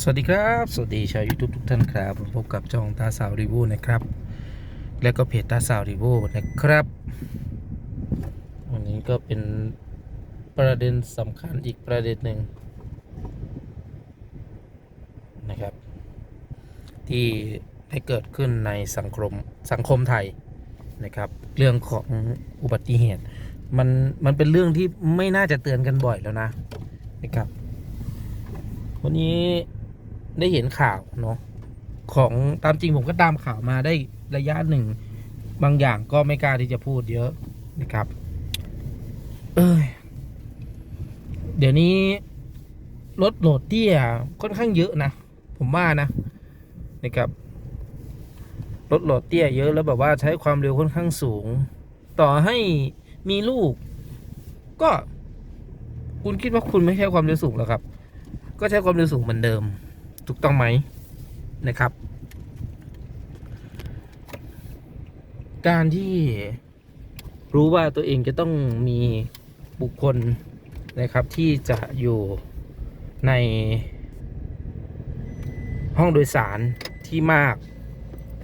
สวัสดีครับ สวัสดีชาว YouTube ทุกท่านครับผมพบกับจองตาสาวรีวิวนะครับ และก็เพจตาสาวรีวิวนะครับ วันนี้ก็เป็นประเด็นสำคัญอีกประเด็นหนึ่งนะครับ ที่ได้เกิดขึ้นในสังคมสังคมไทยนะครับ เรื่องของอุบัติเหตุ มันมันเป็นเรื่องที่ไม่น่าจะเตือนกันบ่อยแล้วนะนะครับวันนี้ ได้เห็นข่าวเนาะของตามจริงผมก็ตามข่าวมาได้ระยะหนึ่ง บางอย่างก็ไม่กล้าที่จะพูดเยอะนะครับ เอยเดี๋ยวนี้รถโหลดเตี้ยค่อนข้างเยอะนะ ผมว่านะนะครับรถโหลดเตี้ยเยอะแล้วแบบว่าใช้ความเร็วค่อนข้างสูง ต่อให้มีลูก ก็ คุณคิดว่าคุณไม่ใช่ความเร็วสูงแล้วครับ ก็ใช้ความเร็วสูงเหมือนเดิม ถูกต้องไหมนะครับ การที่รู้ว่าตัวเองจะต้องมีบุคคลนะครับที่จะอยู่ในห้องโดยสารที่มาก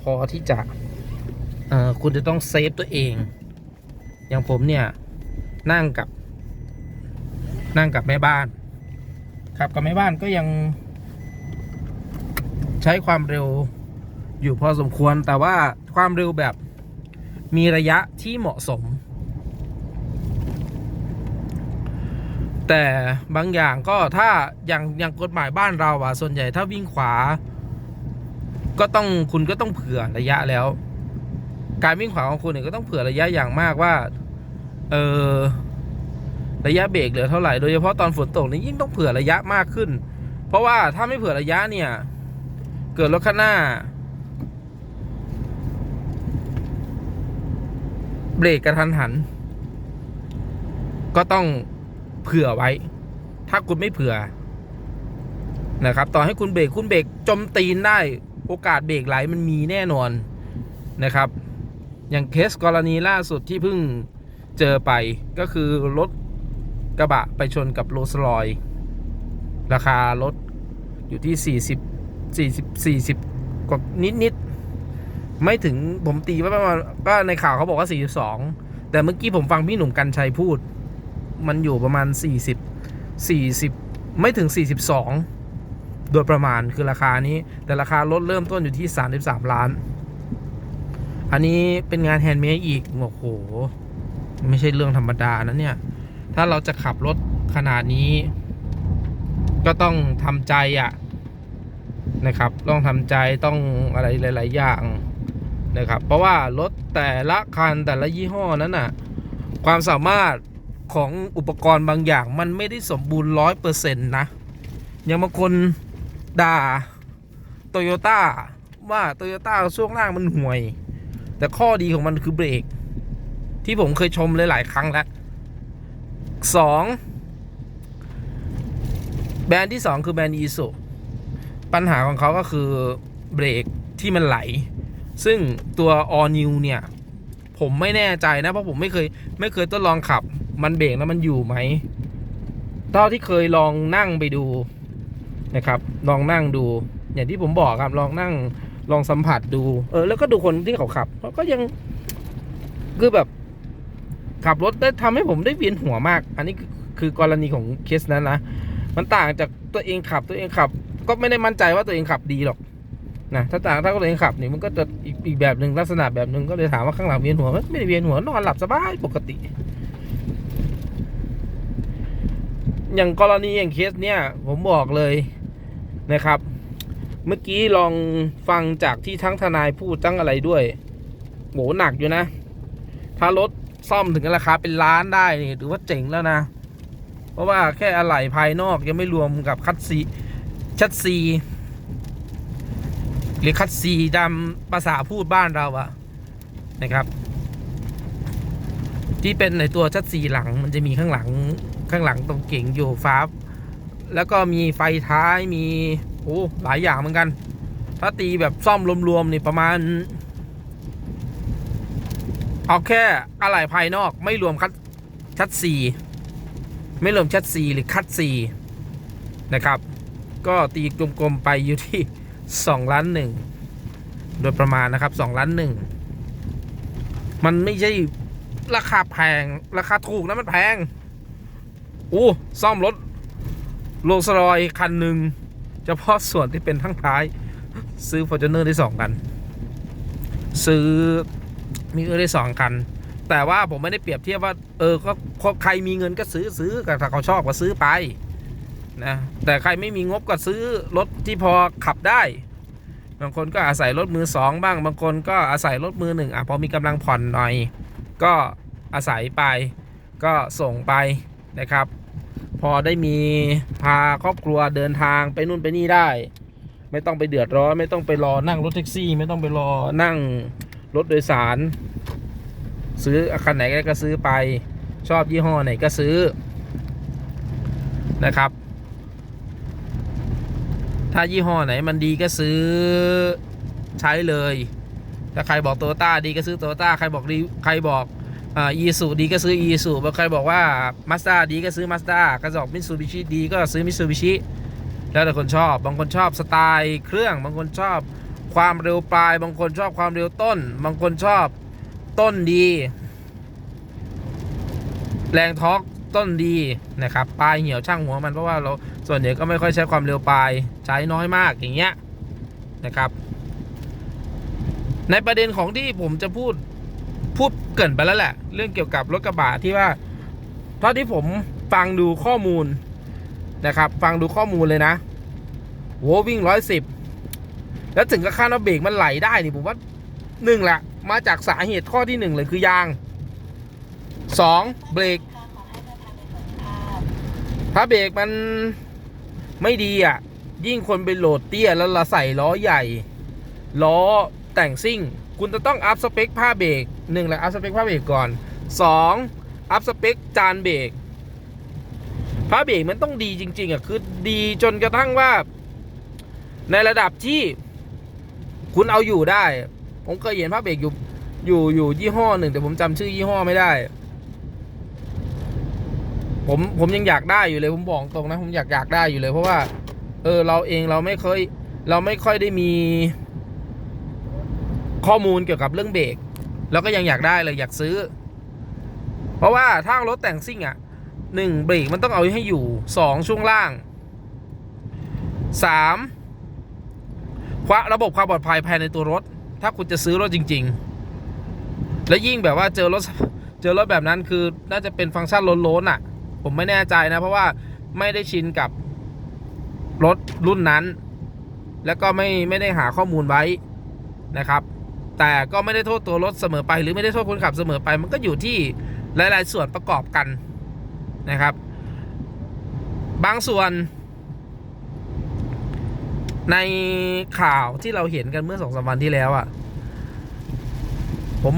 พอที่จะคุณจะต้องเซฟตัวเอง อย่างผมเนี่ย นั่งกับนั่งกับแม่บ้าน ครับกับแม่บ้านก็ยัง ใช้ความเร็วอยู่พอสมควรแต่ว่าความเร็วแบบมีระยะที่เหมาะสม แต่บางอย่างก็ถ้าอย่างอย่างกฎหมายบ้านเราอะส่วนใหญ่ถ้าวิ่งขวา ก็ต้องคุณก็ต้องเผื่อระยะแล้ว การวิ่งขวาของคุณเนี่ยก็ต้องเผื่อระยะอย่างมากว่าเออระยะเบรกเหลือเท่าไหร่โดยเฉพาะตอนฝนตกนี่ยิ่งต้องเผื่อระยะมากขึ้น เพราะว่าถ้าไม่เผื่อระยะเนี่ย เกิดรถข้างหน้า เบรกกระทันหัน ก็ต้องเผื่อไว้ ถ้าคุณไม่เผื่อ นะครับ ต่อให้คุณเบรกคุณเบรกจมตีนได้ โอกาสเบรกไหลมันมีแน่นอนนะครับ อย่างเคสกรณีล่าสุดที่เพิ่งเจอไปก็คือรถกระบะไปชนกับโรลส์รอย ราคารถอยู่ที่ 40 40 40กว่านิดนิดไม่ถึงผมตีไว้ประมาณก็ในข่าวเขาบอกว่า42แต่เมื่อกี้ผมฟังพี่หนุ่มกัญชัยพูด มันอยู่ประมาณ40 40ไม่ถึง42โดยประมาณคือราคานี้ แต่ราคารถเริ่มต้นอยู่ที่33ล้าน อันนี้เป็นงานแฮนด์เมดอีกโอ้โห ไม่ใช่เรื่องธรรมดานะเนี่ย ถ้าเราจะขับรถขนาดนี้ ก็ต้องทำใจอะ นะครับ ต้องทำใจต้องอะไรหลาย ๆ อย่างนะครับ เพราะว่ารถแต่ละคันแต่ละยี่ห้อนั้นน่ะ ความสามารถของอุปกรณ์บางอย่างมันไม่ได้สมบูรณ์ร้อยเปอร์เซ็นต์นะอย่างบางคนด่าโตโยต้าว่าโตโยต้าช่วงล่างมันห่วย แต่ข้อดีของมันคือเบรก ที่ผมเคยชมหลายๆครั้งแล้วสองแบรนด์ที่สองคือแบรนด์อีสุ ปัญหาของเขาก็คือเบรกที่มันไหล ซึ่งตัว All New เนี่ย ผมไม่แน่ใจนะ เพราะผมไม่เคย ไม่เคยทดลองขับ มันเบรกแล้วมันอยู่ไหมเท่าที่เคยลองนั่งไปดูนะครับ ลองนั่งดู อย่างที่ผมบอกครับ ลองนั่ง ลองสัมผัสดู เออ แล้วก็ดูคนที่เขาขับเขาก็ยัง คือแบบ ขับรถได้ทำให้ผมได้เวียนหัวมาก อันนี้คือคือกรณีของเคสนั้นนะ มันต่างจากตัวเองขับ ตัวเองขับ ก็ไม่ได้มั่นใจว่าตัวเองขับดีหรอกนะถ้าต่างถ้าตัวเองขับนี่มันก็จะอีกอีกแบบหนึ่งลักษณะแบบหนึ่งก็เลยถามว่าข้างหลังเวียนหัวไหมไม่ได้เวียนหัวนอนหลับสบายปกติ อย่างกรณีอย่างเคสเนี่ยผมบอกเลยนะครับ เมื่อกี้ลองฟังจากที่ทั้งทนายพูดทั้งอะไรด้วยโหหนักอยู่นะ ถ้ารถซ่อมถึงราคาเป็นล้านได้นี่ถือว่าเจ๋งแล้วนะ เพราะว่าแค่อะไหล่ภายนอกยังไม่รวมกับคัดซี ชัดซีหรือคัดซีตามภาษาพูดบ้านเราอะนะครับ ที่เป็นในตัวชัดซีหลังมันจะมีข้างหลังข้างหลังตรงเก่งอยู่ฟ้าแล้วก็มีไฟท้ายมีโอ้หลายอย่างเหมือนกัน ถ้าตีแบบซ่อมรวมๆนี่ประมาณ เอาแค่อะไหล่ภายนอกไม่รวมคัดชัดซีไม่รวมชัดซีหรือคัดซีนะครับ ก็ตีกลมๆไปอยู่ที่สองล้านหนึ่งโดยประมาณนะครับสองล้านหนึ่งมันไม่ใช่ราคาแพง ราคาถูกนะมันแพงโอ้ซ่อมรถโรลส์รอยคันหนึ่งเฉพาะส่วนที่เป็นทั้งท้าย ซื้อ f o r t u n e r ได้สองคัน ซื้อมีเออได้สองคัน แต่ว่าผมไม่ได้เปรียบเทียบว่า เออก็ใครมีเงินก็ซื้อซื้อแต่ถ้าเขาชอบก็ซื้อไป นะแต่ใครไม่มีงบก็ซื้อรถที่พอขับได้ บางคนก็อาศัยรถมือสองบ้าง บางคนก็อาศัยรถมือหนึ่งอะพอมีกำลังผ่อนหน่อย ก็อาศัยไปก็ส่งไปนะครับ พอได้มีพาครอบครัวเดินทางไปนู่นไปนี่ได้ ไม่ต้องไปเดือดร้อน ไม่ต้องไปรอนั่งรถแท็กซี่ ไม่ต้องไปรอนั่งรถโดยสาร ซื้อคันไหนก็ซื้อไปชอบยี่ห้อไหนก็ซื้อนะครับ ถ้ายี่ห้อไหนมันดีก็ซื้อใช้เลย ถ้าใครบอกโตต้าดีก็ซื้อโตต้าใครบอกดีใครบอกอีซูดีก็ซื้ออีซูใครบอกว่ามาสด้าดีก็ซื้อมาสด้ากระบอกมิตซูบิชิดีก็ซื้อมิตซูบิชิแล้วแต่คนชอบ บางคนชอบสไตล์เครื่อง บางคนชอบความเร็วปลาย บางคนชอบความเร็วต้น บางคนชอบต้นดี แรงท็อกต้นดีนะครับ ปลายเหี่ยวช่างหัวมันเพราะว่าเรา ส่วนใหญ่ก็ไม่ค่อยใช้ความเร็วปลายใช้น้อยมากอย่างเงี้ยนะครับ ในประเด็นของที่ผมจะพูดพูดเกินไปแล้วแหละ เรื่องเกี่ยวกับรถกระบะที่ว่าเท่าที่ผมฟังดูข้อมูลนะครับ ฟังดูข้อมูลเลยนะโหวิ่งร้อยสิบแล้วถึงกับคาดว่าเบรกมันไหลได้นี่ผมว่าหนึ่งแหละมาจากสาเหตุข้อที่หนึ่งเลยคือยางสองเบรกถ้าเบรกมัน ไม่ดีอะ ยิ่งคนไปโหลดเตี้ยแล้วเราใส่ล้อใหญ่ ล้อแต่งซิ่ง คุณจะต้องอัพสเปคผ้าเบรกหนึ่งแหละอัพสเปคผ้าเบรกก่อนสองอัพสเปคจานเบรกผ้าเบรกมันต้องดีจริง ๆอะคือดีจนกระทั่งว่า ในระดับที่คุณเอาอยู่ได้ ผมเคยเห็นผ้าเบรกอยู่อยู่อยู่ยี่ห้อหนึ่ง แต่ผมจำชื่อยี่ห้อไม่ได้ ผมผมยังอยากได้อยู่เลยผมบอกตรงนะ ผมอยากอยากได้อยู่เลย เพราะว่า เออเราเองเราไม่เคย เราไม่ค่อยได้มี ข้อมูลเกี่ยวกับเรื่องเบรกแล้วก็ยังอยากได้เลยอยากซื้อ เพราะว่าถ้ารถแต่งซิ่งอะหนึ่งเบรกมันต้องเอาให้อยู่สองช่วงล่างสามความระบบความปลอดภัยภายในตัวรถ ถ้าคุณจะซื้อรถจริง ๆ และยิ่งแบบว่าเจอรถเจอรถแบบนั้นคือน่าจะเป็นฟังก์ชันล้นๆอะ ผมไม่แน่ใจนะ เพราะว่าไม่ได้ชินกับรถรุ่นนั้น แล้วก็ไม่ไม่ได้หาข้อมูลไว้นะครับ แต่ก็ไม่ได้โทษตัวรถเสมอไป หรือไม่ได้โทษคนขับเสมอไป มันก็อยู่ที่หลาย ๆ ส่วนประกอบกันนะครับ บางส่วน ในข่าวที่เราเห็นกันเมื่อสองสามวันที่แล้วอะ่ะผม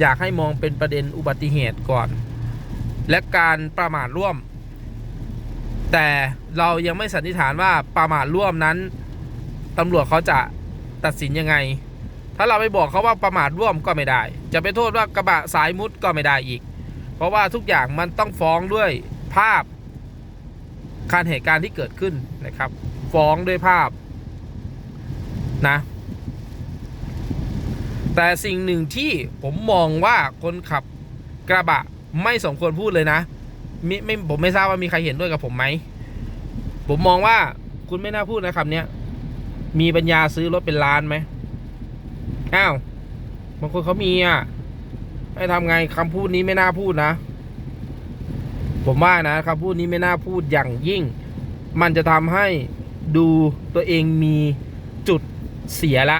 อยากให้มองเป็นประเด็นอุบัติเหตุก่อน และการประมาทร่วม แต่เรายังไม่สันนิษฐานว่าประมาทร่วมนั้นตำรวจเขาจะตัดสินยังไง ถ้าเราไปบอกเขาว่าประมาทร่วมก็ไม่ได้ จะไปโทษว่ากระบะสายมุดก็ไม่ได้อีก เพราะว่าทุกอย่างมันต้องฟ้องด้วยภาพการเหตุการณ์ที่เกิดขึ้นนะครับ ฟ้องด้วยภาพนะ แต่สิ่งหนึ่งที่ผมมองว่าคนขับกระบะ ไม่สมควรพูดเลยนะมิไม่ผมไม่ทราบว่ามีใครเห็นด้วยกับผมไหม ผมมองว่าคุณไม่น่าพูดนะคำเนี้ยมีปัญญาซื้อรถเป็นล้านไหมอ้าวบางคนเขามีอะให้ทำไงคำพูดนี้ไม่น่าพูดนะ ผมว่านะคำพูดนี้ไม่น่าพูดอย่างยิ่ง มันจะทำให้ดูตัวเองมีจุดเสียละ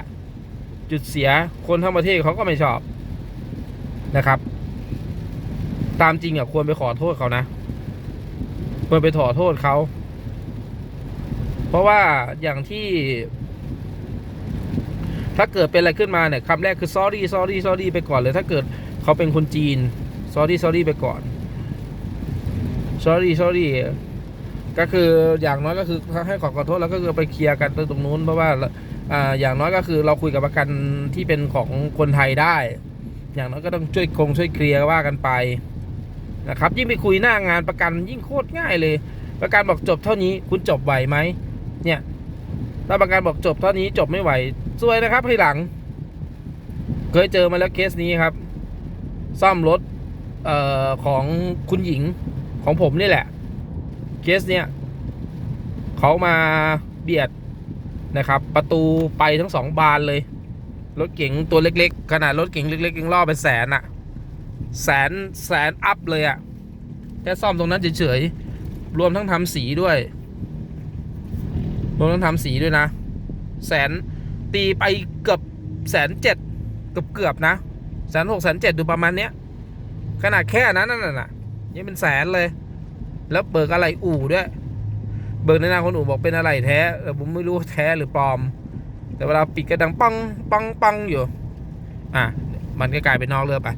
จุดเสียคนทั้งประเทศเขาก็ไม่ชอบนะครับ ตามจริงอะควรไปขอโทษเขานะ ควรไปขอโทษเขา เพราะว่าอย่างที่ ถ้าเกิดเป็นอะไรขึ้นมาเนี่ยคำแรกคือ sorry sorry sorry ไปก่อนเลย ถ้าเกิดเขาเป็นคนจีน sorry sorry ไปก่อน sorry sorry ก็คืออย่างน้อยก็คือให้ขอขอโทษแล้วก็คือไปเคลียร์กันตรงนู้น เพราะว่าอ่าอย่างน้อยก็คือเราคุยกับประกันที่เป็นของคนไทยได้ อย่างน้อยก็ต้องช่วยคงช่วยเคลียร์ว่ากันไป นะครับยิ่งไปคุยหน้างานประกันยิ่งโคตรง่ายเลย ประกันบอกจบเท่านี้คุณจบไหวไหมเนี่ยถ้าประกันบอกจบเท่านี้จบไม่ไหวซวยนะครับทีหลัง เคยเจอมาแล้วเคสนี้ครับ ซ่อมรถเอ่อของคุณหญิงของผมนี่แหละ เคสเนี้ยเขามาเบียดนะครับ ประตูไปทั้งสองบานเลย รถเก๋งตัวเล็ก ๆ ขนาดรถเก๋งเล็กๆยังล่อไปแสนอะ แสนแสนอัพเลยอะแค่ซ่อมตรงนั้นเฉยๆรวมทั้งทำสีด้วย รวมทั้งทำสีด้วยนะ แสนตีไปเกือบแสนเจ็ดเกือบเกือบๆนะแสนหกแสนเจ็ดดูประมาณเนี้ยขนาดแค่นั้นน่ะน่ะยังเป็นแสนเลย แล้วเบิกอะไรอู่ด้วย เบิกในนาคนอู่บอกเป็นอะไรแท้เออผมไม่รู้แท้หรือปลอม แต่เวลาปิดก็ดังปังปังปังอยู่ อะ มันก็กลายเป็นนอกเรื่องไป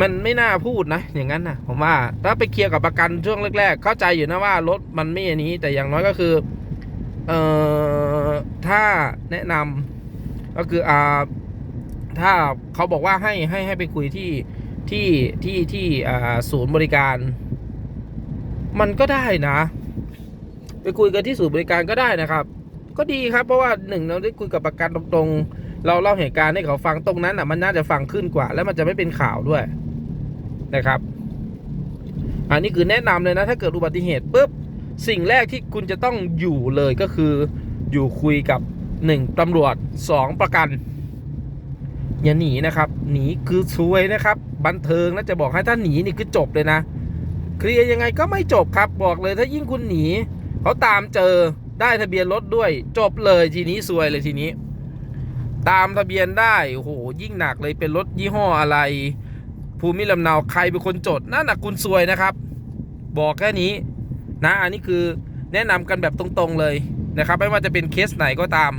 มันไม่น่าพูดนะ อย่างนั้นนะผมว่าถ้าไปเคลียร์กับประกันช่วงแรกๆ เข้าใจอยู่นะว่ารถมันไม่อันนี้ แต่อย่างน้อยก็คือ เอ่อถ้าแนะนำก็คืออ่าถ้าเขาบอกว่าให้ให้ให้ไปคุยที่ที่ที่ที่อ่าศูนย์บริการ มันก็ได้นะ ไปคุยกันที่ศูนย์บริการก็ได้นะครับ ก็ดีครับ เพราะว่าหนึ่งเราได้คุยกับประกันตรงๆเราเล่าเหตุการณ์ให้เขาฟังตรงนั้นอะมันน่าจะฟังขึ้นกว่า แล้วมันจะไม่เป็นข่าวด้วย นะครับ อันนี้คือแนะนำเลยนะ ถ้าเกิดอุบัติเหตุปุ๊บสิ่งแรกที่คุณจะต้องอยู่เลยก็คืออยู่คุยกับหนึ่งตำรวจสองประกัน อย่าหนีนะครับ หนีคือซวยนะครับ บันเทิงนะจะบอกให้ถ้าหนีนี่คือจบเลยนะเคลียร์ยังไงก็ไม่จบครับบอกเลยถ้ายิ่งคุณหนีเขาตามเจอได้ทะเบียนรถด้วย จบเลยทีนี้ซวยเลยทีนี้ ตามทะเบียนได้โอ้โหยิ่งหนักเลยเป็นรถยี่ห้ออะไร ภูมิลำเนาใครเป็นคนจดนั่นนะคุณซวยนะครับ บอกแค่นี้นะอันนี้คือแนะนำกันแบบตรงๆเลยนะครับ ไม่ว่าจะเป็นเคสไหนก็ตาม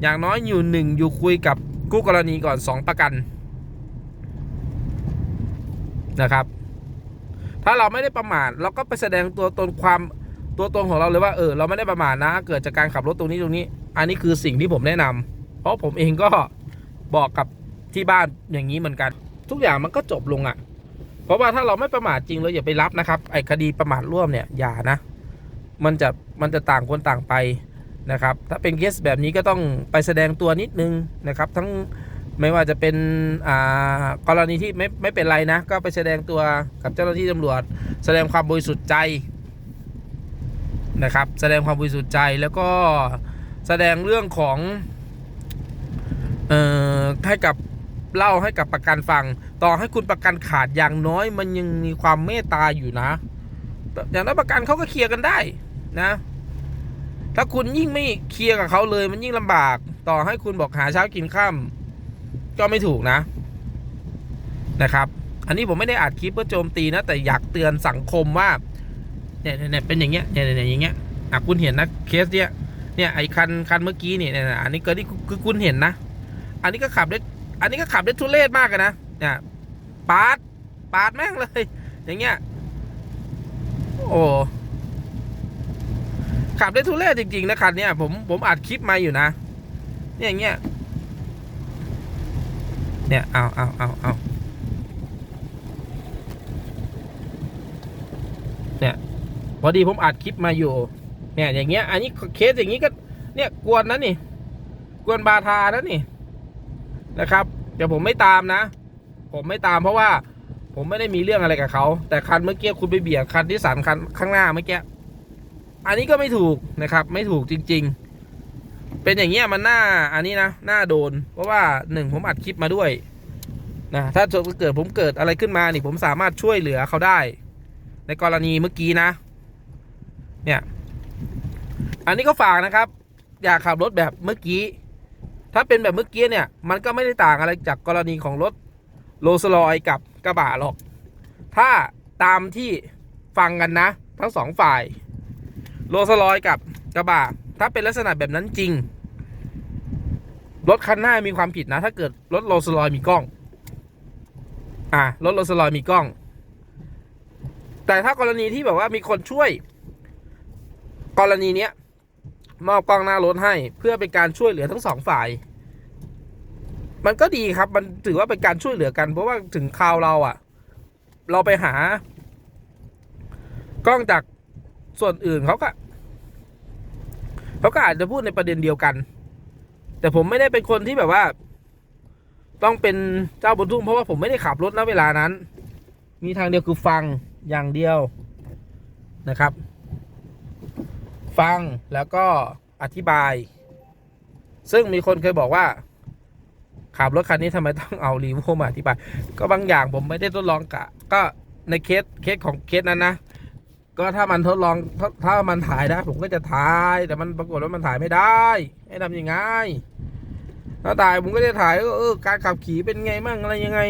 อย่างน้อยอยู่หนึ่งอยู่คุยกับกู้กรณีก่อนสองประกันนะครับ ถ้าเราไม่ได้ประมาทเราก็ไปแสดงตัวตนความตัวตนของเราเลยว่าเออเราไม่ได้ประมาทนะ เกิดจากการขับรถตรงนี้ตรงนี้ อันนี้คือสิ่งที่ผมแนะนำเพราะผมเองก็บอกกับที่บ้านอย่างนี้เหมือนกัน ทุกอย่างมันก็จบลงอะ่ะ เพราะว่าถ้าเราไม่ประมาทจริงเราอย่าไปรับนะครับ ไอ้คดีประมาทร่วมเนี่ยอย่านะ มันจะมันจะต่างคนต่างไปนะครับ ถ้าเป็นเคสแบบนี้ก็ต้องไปแสดงตัวนิดนึงนะครับ ทั้งไม่ว่าจะเป็นอ่ากรณีที่ไม่ไม่เป็นไรนะ ก็ไปแสดงตัวกับเจ้าหน้าที่ตำรวจ แสดงความบริสุทธิ์ใจนะครับ แสดงความบริสุทธิ์ใจแล้วก็แสดงเรื่องของเอ่อให้กับ เล่าให้กับประกันฟัง ต่อให้คุณประกันขาดอย่างน้อย มันยังมีความเมตตาอยู่นะ อย่างนั้นประกันเขาก็เคลียร์กันได้นะ ถ้าคุณยิ่งไม่เคลียร์กับเขาเลย มันยิ่งลำบาก ต่อให้คุณบอกหาเช้ากินข้ามก็ไม่ถูกนะ นะครับ อันนี้ผมไม่ได้อัดคลิปเพื่อโจมตีนะ แต่อยากเตือนสังคมว่าเนี่ยเนี่ยเป็นอย่างเงี้ยเนี่ยเนี่ยอย่างเงี้ยอะคุณเห็นนะเคสเนี้ยเนี่ยไอ้คันคันเมื่อกี้เนี่ยเนี่ยอันนี้ก็นี่คือคุณเห็นนะ อันนี้ก็ขับได้ อันนี้ก็ขับได้ทุเรศมากเลยนะเนี่ยปาดปาดแม่งเลย อย่างเงี้ยโอ้ขับได้ทุเรศจริงๆนะคันเนี้ยผมผมอัดคลิปมาอยู่นะ เนี่ยอย่างเงี้ยเนี่ยเอาเอาเอาเอาเนี่ยพอดีผมอัดคลิปมาอยู่ เนี่ยอย่างเงี้ย อันนี้เคสอย่างงี้ก็ เนี่ยกวนนะนี่ กวนบาทานะนี่ นะครับ เดี๋ยวผมไม่ตามนะ ผมไม่ตามเพราะว่าผมไม่ได้มีเรื่องอะไรกับเขา แต่คันเมื่อกี้คุณไปเบียดคันที่สันคันข้างหน้าเมื่อกี้อันนี้ก็ไม่ถูกนะครับ ไม่ถูกจริง ๆ เป็นอย่างเงี้ยมันหน่าอันนี้นะหน่าโดน เพราะว่าหนึ่งผมอัดคลิปมาด้วยนะถ้าเกิดผมเกิดอะไรขึ้นมานี่ผมสามารถช่วยเหลือเขาได้ ในกรณีเมื่อกี้นะ เนี่ย อันนี้ก็ฝากนะครับ อยากขับรถแบบเมื่อกี้ ถ้าเป็นแบบเมื่อกี้เนี่ย มันก็ไม่ได้ต่างอะไรจากกรณีของรถโรลสลอยกับกระบะหรอก ถ้าตามที่ฟังกันนะ ทั้งสองฝ่ายโรลสลอยกับกระบะถ้าเป็นลักษณะแบบนั้นจริง รถคันหน้ามีความผิดนะ ถ้าเกิดรถโรลสลอยมีกล้อง อ่ารถโรลสลอยมีกล้อง แต่ถ้ากรณีที่แบบว่ามีคนช่วย กรณีเนี้ย มอบกล้องหน้ารถให้เพื่อเป็นการช่วยเหลือทั้งสองฝ่าย มันก็ดีครับ มันถือว่าเป็นการช่วยเหลือกัน เพราะว่าถึงคราวเราอะ่ะ เราไปหา กล้องจากส่วนอื่นเขาก็เขาก็อาจจะพูดในประเด็นเดียวกัน แต่ผมไม่ได้เป็นคนที่แบบว่า ต้องเป็นเจ้าบนทุ่งเพราะว่าผมไม่ได้ขับรถณเวลานั้น มีทางเดียวคือฟังอย่างเดียวนะครับ ฟังแล้วก็อธิบาย ซึ่งมีคนเคยบอกว่า ขับรถคันนี้ทำไมต้องเอารีโวมาอธิบาย ก็บางอย่างผมไม่ได้ทดลองกะ ก็ในเคสเคสของเคสนั้นนะ ก็ถ้ามันทดลองถ้าถ้ามันถ่ายได้ผมก็จะถ่าย แต่มันปรากฏว่ามันถ่ายไม่ได้ให้ทำยังไงถ้าถ่ายผมก็จะถ่ายเออการขับขี่เป็นไงมั่งอะไรยังไง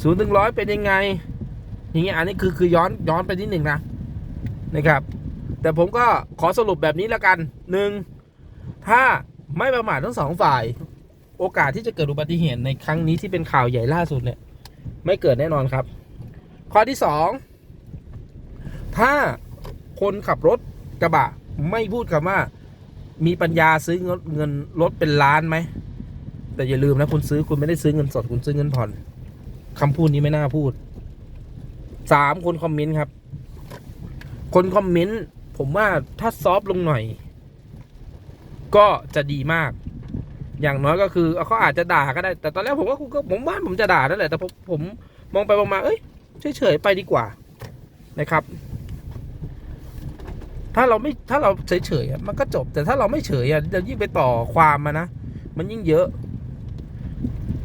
ศูนย์ถึงร้อยเป็นยังไง อย่างเงี้ยอันนี้คือคือย้อนย้อนไปนิดหนึ่งนะนะครับ แต่ผมก็ขอสรุปแบบนี้แล้วกันหนึ่งถ้าไม่ประมาททั้งสองฝ่าย โอกาสที่จะเกิดอุบัติเหตุในครั้งนี้ที่เป็นข่าวใหญ่ล่าสุดเนี่ย ไม่เกิดแน่นอนครับ ข้อที่สองถ้าคนขับรถกระบะไม่พูดคำว่า มีปัญญาซื้อเงินเงินรถเป็นล้านไหมแต่อย่าลืมนะคุณซื้อคุณไม่ได้ซื้อเงินสดคุณซื้อเงินผ่อนคำพูดนี้ไม่น่าพูดสามคนคอมเมนต์ครับ คนคอมเมนต์ ผมว่าถ้าซอฟต์ลงหน่อย ก็จะดีมาก อย่างน้อยก็คือเขาอาจจะด่าก็ได้ แต่ตอนแรกผมก็ผมว่าผมจะด่านั่นแหละแต่ผมผมมองไปมองมาเอ้ยเฉยๆไปดีกว่านะครับ ถ้าเราไม่ถ้าเราเฉยๆมันก็จบ แต่ถ้าเราไม่เฉยอะจะยิ่งไปต่อความมานะมันยิ่งเยอะ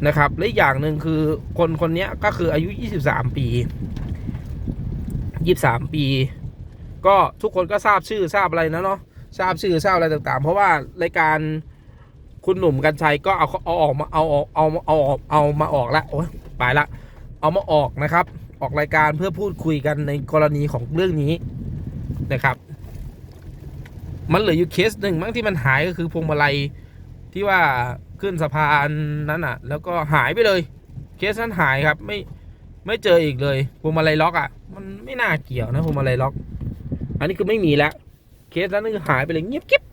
นะครับและอีกอย่างหนึ่งคือคนคนนี้ก็คืออายุ 23 ปี 23 ปี ก็ทุกคนก็ทราบชื่อทราบอะไรนะเนาะทราบชื่อทราบอะไรต่างๆ เพราะว่ารายการคุณหนุ่มกัญชัยก็เอาเอาออกมาเอาออกเอาเอาเอาเอามาออกละโอ้ยไปละ เอามาออกนะครับ ออกรายการเพื่อพูดคุยกันในกรณีของเรื่องนี้นะครับ มันเหลืออยู่เคสหนึ่งมั้งที่มันหายก็คือพวงมาลัยที่ว่าขึ้นสะพานนั้นอะ แล้วก็หายไปเลย เคสนั้นหายครับ ไม่ไม่เจออีกเลยพวงมาลัยล็อกอะ มันไม่น่าเกี่ยวนะพวงมาลัยล็อก อันนี้คือไม่มีแล้วเคสนั้นคือหายไปเลยเงียบกิ๊บ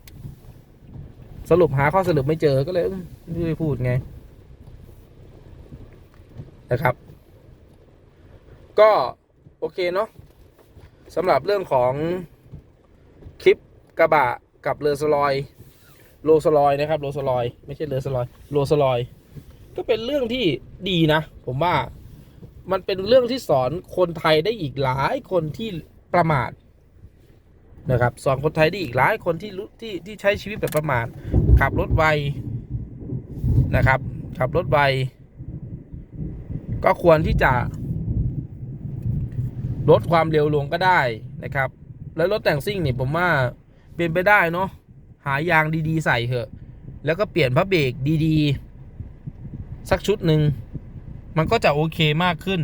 สรุปหาข้อสรุปไม่เจอก็เลยไม่ได้พูดไงนะครับ ก็โอเคเนาะสำหรับเรื่องของคลิปกระบะกับเรือสลอยโลสลอยนะครับโลสลอยไม่ใช่เรือสลอยโลสลอยก็เป็นเรื่องที่ดีนะ ผมว่ามันเป็นเรื่องที่สอนคนไทยได้อีกหลายคนที่ประมาท นะครับสอนคนไทยได้อีกหลายคนที่รู้ที่ที่ใช้ชีวิตแบบประมาทขับรถไวนะครับขับรถไวก็ควรที่จะลดความเร็วลงก็ได้นะครับ แล้วรถแต่งซิ่งเนี่ยผมว่าเป็นไปได้เนาะหายางดีๆ ใส่เถอะ แล้วก็เปลี่ยนพระเบรกดีๆ สักชุดหนึ่งมันก็จะโอเคมากขึ้น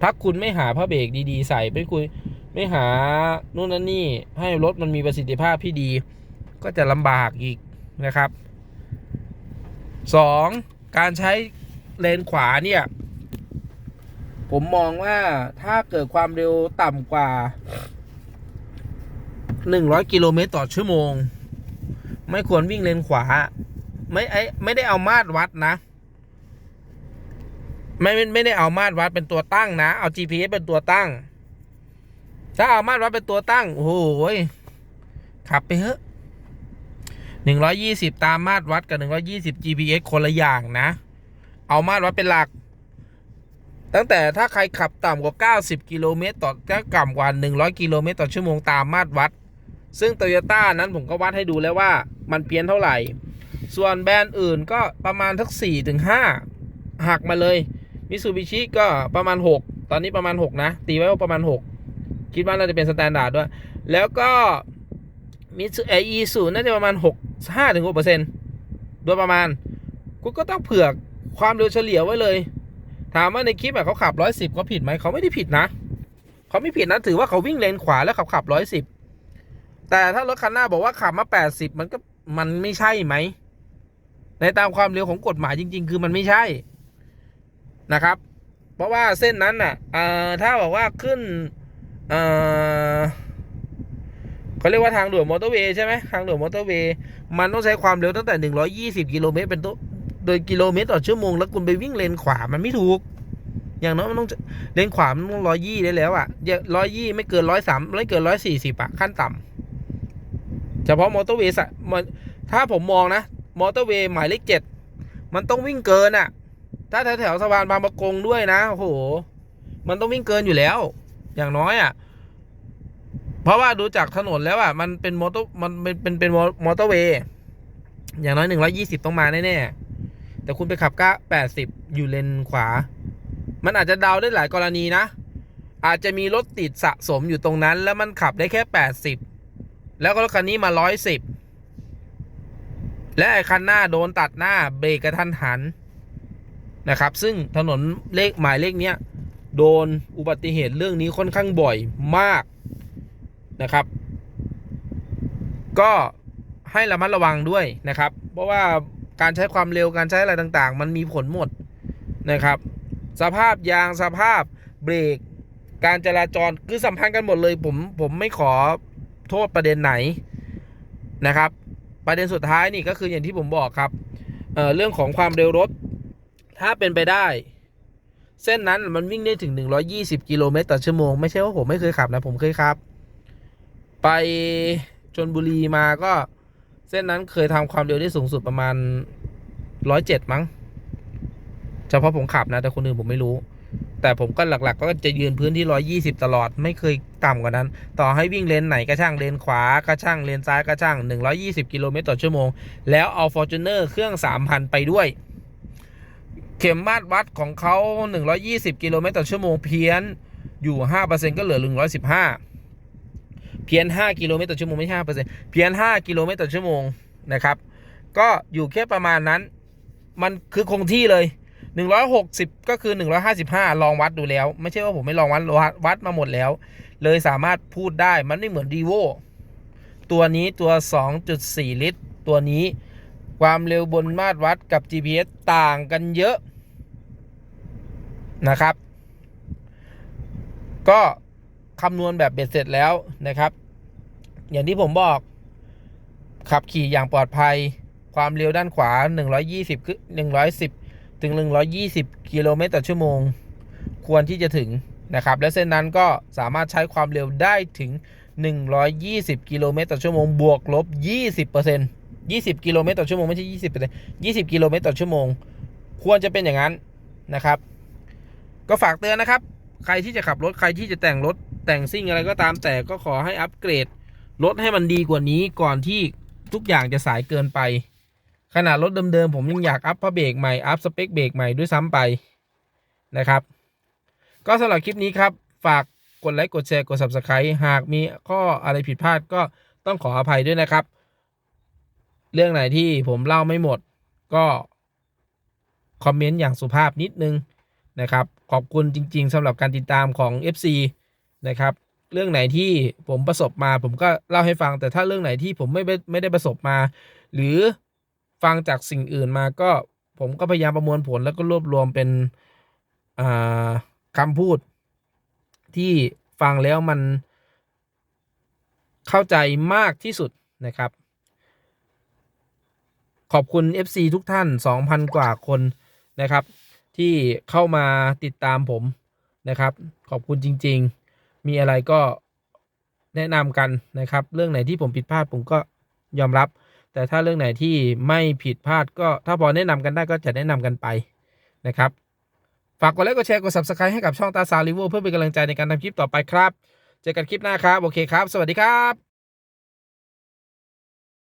ถ้าคุณไม่หาพระเบรกดีๆ ใส่ไม่คุย ไม่หานู่นนั่นนี่ให้รถมันมีประสิทธิภาพที่ดี ก็จะลำบากอีกนะครับสองการใช้เลนขวาเนี่ย ผมมองว่าถ้าเกิดความเร็วต่ำกว่า 100 กิโลเมตรต่อชั่วโมง ไม่ควรวิ่งเลนขวา ไม่ไอไม่ได้เอามาตรวัดนะ ไม่ไม่ไม่ได้เอามาตรวัดเป็นตัวตั้งนะ เอา GPS เป็นตัวตั้ง ถ้าเอามาตรวัดเป็นตัวตั้ง โอ้โหยขับไปเถอะหนึ่งร้อยี่สิบตามมาตรวัดกับหนึ่งร้อยี่สิบ GPS คนละอย่างนะ เอามาตรวัดเป็นหลัก ตั้งแต่ถ้าใครขับต่ำกว่า90กิโลเมตรต่อถ้าต่ำกว่า100กิโลเมตรต่อชั่วโมงตามมาตรวัด ซึ่งโตโยต้านั้นผมก็วัดให้ดูแล้วว่ามันเพี้ยนเท่าไหร่ ส่วนแบรนด์อื่นก็ประมาณทัก4ถึง5หักมาเลยมิซูบิชิก็ประมาณ6ตอนนี้ประมาณ6นะ ตีไว้ว่าประมาณ6 คิดว่าน่าจะเป็นสแตนดาร์ดด้วย แล้วก็มิซูเออีสูน่าจะประมาณ 6 5ถึง6เปอร์เซ็นต์โดยประมาณ คุณก็ต้องเผื่อความเร็วเฉลี่ยไว้เลย ถามว่าในคลิปเขาขับ 110เขาผิดไหม เขาไม่ได้ผิดนะ เขาไม่ผิดนะ ถือว่าเขาวิ่งเลนขวาแล้วขับขับ 110 แต่ถ้ารถคันหน้าบอกว่าขับมา 80 มันก็มันไม่ใช่ไหม ในตามความเร็วของกฎหมายจริง ๆ คือมันไม่ใช่นะครับ เพราะว่าเส้นนั้นน่ะเอ่อถ้าบอกว่าขึ้น เอ่อเขาเรียกว่าทางด่วนมอเตอร์เวย์ใช่ไหมทางด่วนมอเตอร์เวย์มันต้องใช้ความเร็วตั้งแต่ 120 กิโลเมตรเป็นต้นโดยกิโลเมตรต่อชั่วโมง แล้วคุณไปวิ่งเลนขวามันไม่ถูก อย่างน้อยมันต้องเลนขวามันต้องร้อยยี่ได้แล้วอะร้อยยี่ไม่เกินร้อยสามไม่เกินร้อยสี่สิบอะขั้นต่เฉพาะมอเตอร์เวย์สะมันถ้าผมมองนะ มอเตอร์เวย์หมายเลขเจ็ดมันต้องวิ่งเกินอะถ้าแถวแถวสะพานบางประกงด้วยนะโอ้โห มันต้องวิ่งเกินอยู่แล้ว อย่างน้อยอะ เพราะว่าดูจากถนนแล้วอะมันเป็นมอเตอร์มันเป็นเป็นเป็นมอเตอร์เวย์อย่างน้อยหนึ่งร้อยี่สิบต้องมาแน่ๆแต่คุณไปขับก้าแปดสิบอยู่เลนขวา มันอาจจะเดาได้หลายกรณีนะ อาจจะมีรถติดสะสมอยู่ตรงนั้น แล้วมันขับได้แค่แปดสิบแล้วก็รถคันนี้มาร้อยสิบและไอ้คันหน้าโดนตัดหน้าเบรกกระทันหันนะครับ ซึ่งถนนเลขหมายเลขเนี้ย โดนอุบัติเหตุเรื่องนี้ค่อนข้างบ่อยมากนะครับ ก็ให้ระมัดระวังด้วยนะครับ เพราะว่าการใช้ความเร็วการใช้อะไรต่างๆ มันมีผลหมดนะครับ สภาพยางสภาพเบรก การจราจรคือสัมพันธ์กันหมดเลย ผมผมไม่ขอโทษประเด็นไหนนะครับ ประเด็นสุดท้ายนี่ก็คืออย่างที่ผมบอกครับเเรื่องของความเร็วรถ ถ้าเป็นไปได้ เส้นนั้นมันวิ่งได้ถึง 120 กิโลเมตรต่อชั่วโมง ไม่ใช่ว่าผมไม่เคยขับนะ ผมเคยขับ ไปชนบุรีมาก็เส้นนั้นเคยทำความเร็วได้สูงสุดประมาณ 107 มั้ง เฉพาะผมขับนะ แต่คนอื่นผมไม่รู้ แต่ผมก็หลัก ๆ ก็จะยืนพื้นที่ 120 ตลอด ไม่เคยต่ำกว่านั้น ต่อให้วิ่งเลนไหนก็ช่างเลนขวาก็ช่างเลนซ้ายก็ช่าง 120 กิโลเมตรต่อชั่วโมง แล้วเอา Fortuner เครื่อง 3,000 ไปด้วย ข็มมาตรวัดของเขา 120 กิโลเมตรต่อชั่วโมงเพี้ยนอยู่ 5%ก็เหลือ 115 เพี้ยน 5 กิโลเมตรต่อชั่วโมงไม่ใช่5%เพี้ยน 5 กิโลเมตรต่อชั่วโมงนะครับ ก็อยู่แค่ประมาณนั้น มันคือคงที่เลย 160 ก็คือ 155 ลองวัดดูแล้ว ไม่ใช่ว่าผมไม่ลองวัดวัดวัดมาหมดแล้ว เลยสามารถพูดได้มันไม่เหมือนดีโวตัวนี้ตัว 2.4 ลิตร ตัวนี้ความเร็วบนมาตรวัดกับ GPS ต่างกันเยอะ นะครับ ก็คำนวณแบบเบ็ดเสร็จแล้วนะครับ อย่างที่ผมบอก ขับขี่อย่างปลอดภัย ความเร็วด้านขวา 120คือ110 ถึง 120 กิโลเมตรต่อชั่วโมง ควรที่จะถึงนะครับ และเส้นนั้นก็สามารถใช้ความเร็วได้ถึง 120 กิโลเมตรต่อชั่วโมง บวกลบ 20% 20 กิโลเมตรต่อชั่วโมง ไม่ใช่ 20 20 กิโลเมตรต่อชั่วโมง ควรจะเป็นอย่างนั้นนะครับ ก็ฝากเตือนนะครับ ใครที่จะขับรถใครที่จะแต่งรถแต่งซิ่งอะไรก็ตามแต่ก็ขอให้อัปเกรดรถให้มันดีกว่านี้ก่อนที่ทุกอย่างจะสายเกินไป ขนาดรถเดิมๆผมยังอยากอัพพระเบรกใหม่ อัพสเปคเบรกใหม่ด้วยซ้ำไปนะครับ ก็สำหรับคลิปนี้ครับ ฝากกดไลค์กดแชร์กด subscribe หากมีข้ออะไรผิดพลาดก็ต้องขออภัยด้วยนะครับ เรื่องไหนที่ผมเล่าไม่หมดก็คอมเมนต์อย่างสุภาพนิดนึง นะครับ ขอบคุณจริง ๆสำหรับการติดตามของ FC นะครับ เรื่องไหนที่ผมประสบมา ผมก็เล่าให้ฟัง แต่ถ้าเรื่องไหนที่ผมไม่ได้ไม่ได้ประสบมา หรือฟังจากสิ่งอื่นมาก็ผมก็พยายามประมวลผลแล้วก็รวบรวมเป็นอ่าคำพูด ที่ฟังแล้วมันเข้าใจมากที่สุดนะครับ ขอบคุณ FC ทุกท่าน 2,000 กว่าคนนะครับ ที่เข้ามาติดตามผมนะครับ ขอบคุณจริง ๆ มีอะไรก็แนะนำกันนะครับ เรื่องไหนที่ผมผิดพลาดผมก็ยอมรับ แต่ถ้าเรื่องไหนที่ไม่ผิดพลาดก็ถ้าพอแนะนำกันได้ก็จะแนะนำกันไปนะครับ ฝากกดไลค์กดแชร์กด subscribe ให้กับช่องตาซาลิเวอร์เพื่อเป็นกำลังใจในการทำคลิปต่อไปครับ เจอกันคลิปหน้าครับ โอเคครับ สวัสดีครับ